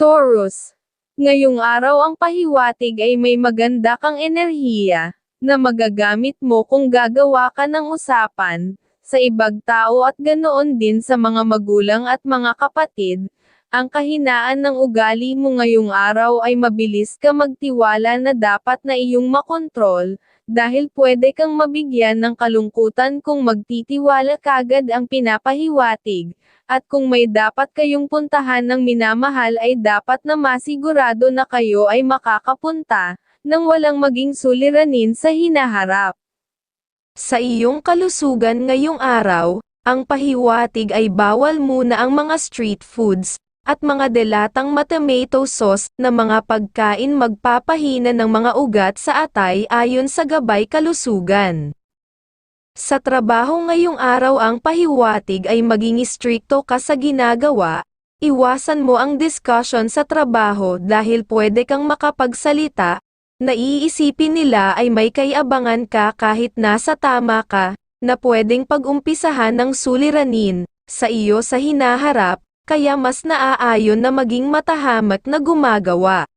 Taurus. Ngayong araw ang pahiwatig ay may maganda kang enerhiya, na magagamit mo kung gagawa ka ng usapan, sa ibang tao at ganoon din sa mga magulang at mga kapatid, ang kahinaan ng ugali mo ngayong araw ay mabilis ka magtiwala na dapat na iyong makontrol, dahil pwede kang mabigyan ng kalungkutan kung magtitiwala kagad ang pinapahiwatig, at kung may dapat kayong puntahan ng minamahal ay dapat na masigurado na kayo ay makakapunta, nang walang maging suliranin sa hinaharap. Sa iyong kalusugan ngayong araw, ang pahiwatig ay bawal muna ang mga street foods, at mga delatang tomato sauce na mga pagkain magpapahina ng mga ugat sa atay ayon sa gabay kalusugan. Sa trabaho ngayong araw ang pahiwatig ay maging strikto ka sa ginagawa, iwasan mo ang discussion sa trabaho dahil pwede kang makapagsalita, naiisipin nila ay may kayabangan ka kahit nasa tama ka, na pwedeng pag-umpisahan ng suliranin, sa iyo sa hinaharap, kaya mas naaayon na maging matahamak na gumagawa.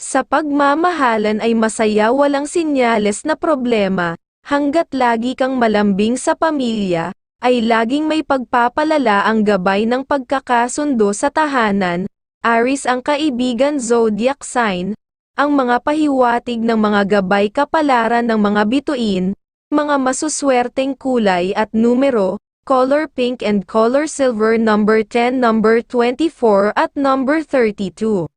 Sa pagmamahalan ay masaya walang sinyales na problema, hanggat lagi kang malambing sa pamilya, ay laging may pagpapalala ang gabay ng pagkakasundo sa tahanan, Aris ang kaibigan zodiac sign, ang mga pahiwatig ng mga gabay kapalaran ng mga bituin, mga masuswerteng kulay at numero, color pink and color silver number 10 number 24 at number 32.